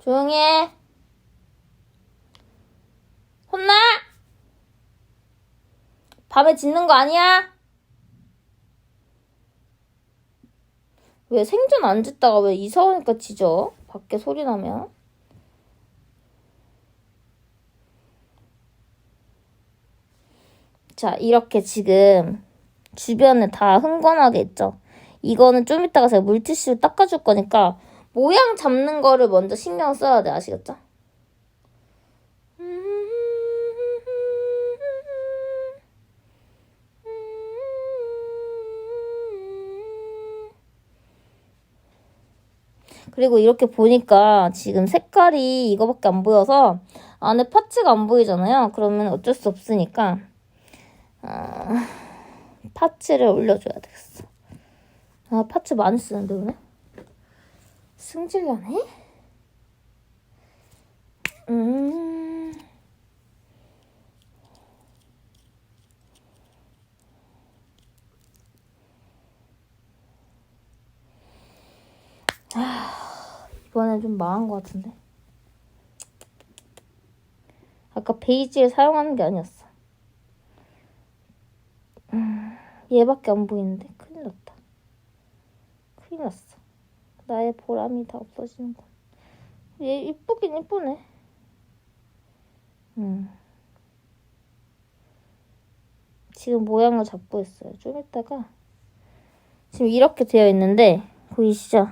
조용히 해. 혼나? 밤에 짖는 거 아니야? 왜 생전 안 짖다가 왜 이사 오니까 짖어? 밖에 소리 나면? 자, 이렇게 지금 주변에 다 흥건하게 있죠? 이거는 좀 이따가 제가 물티슈로 닦아줄 거니까 모양 잡는 거를 먼저 신경 써야 돼. 아시겠죠? 그리고 이렇게 보니까 지금 색깔이 이거밖에 안 보여서 안에 파츠가 안 보이잖아요. 그러면 어쩔 수 없으니까 아, 파츠를 올려줘야 되겠어. 아, 파츠 많이 쓰는데, 오늘? 승질나네? 음. 아, 이번엔 좀 망한 것 같은데. 아까 베이지를 사용하는 게 아니었어. 음, 얘밖에 안 보이는데 큰일 났다. 큰일 났어. 나의 보람이 다 없어지는 건. 얘 이쁘긴 이쁘네. 음. 지금 모양을 잡고 있어요. 좀 이따가 지금 이렇게 되어 있는데 보이시죠?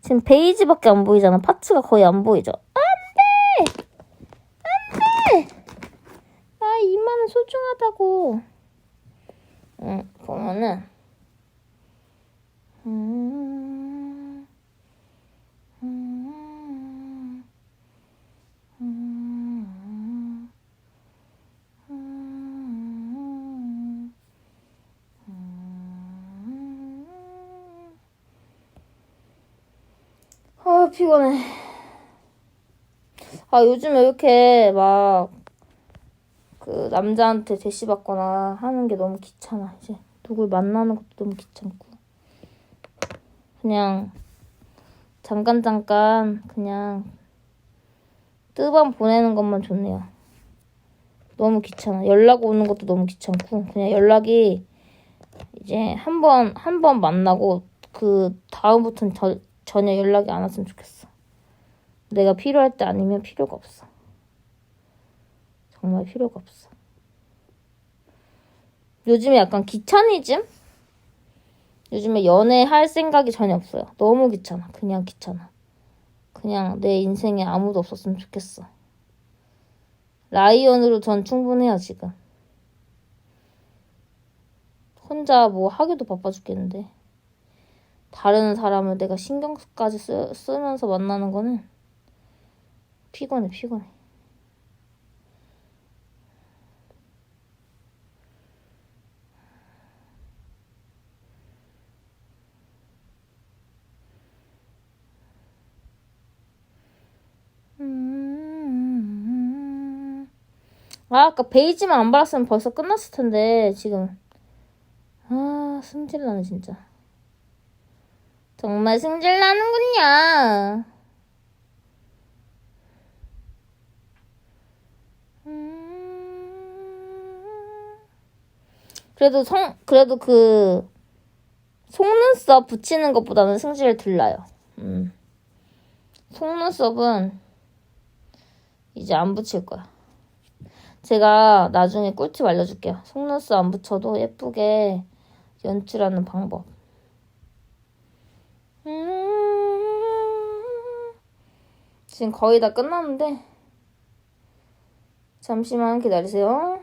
지금 베이지밖에 안 보이잖아. 파츠가 거의 안 보이죠? 안 돼! 안 돼! 아, 이마는 소중하다고. 응, 보면은, 음, 피곤해. 아, 요즘 왜 이렇게 막, 그, 남자한테 대시받거나 하는 게 너무 귀찮아, 이제. 누굴 만나는 것도 너무 귀찮고. 그냥, 잠깐, 잠깐, 그냥, 뜨밤 보내는 것만 좋네요. 너무 귀찮아. 연락 오는 것도 너무 귀찮고, 그냥 연락이, 이제, 한 번, 한 번 만나고, 그, 다음부터는 저, 전혀 연락이 안 왔으면 좋겠어. 내가 필요할 때 아니면 필요가 없어. 정말 필요가 없어. 요즘에 약간 귀차니즘? 요즘에 연애할 생각이 전혀 없어요. 너무 귀찮아. 그냥 귀찮아. 그냥 내 인생에 아무도 없었으면 좋겠어. 라이언으로 전 충분해요, 지금. 혼자 뭐 하기도 바빠 죽겠는데. 다른 사람을 내가 신경까지 쓰, 쓰면서 만나는 거는 피곤해, 피곤해. 음. 아, 아까 베이지만 안 발랐으면 벌써 끝났을 텐데, 지금. 아, 승질 나네, 진짜. 정말 승질나는군요. 음. 그래도 성, 그래도 그, 속눈썹 붙이는 것보다는 승질 덜 나요. 음. 속눈썹은 이제 안 붙일 거야. 제가 나중에 꿀팁 알려줄게요. 속눈썹 안 붙여도 예쁘게 연출하는 방법. 음, 지금 거의 다 끝났는데 잠시만 기다리세요.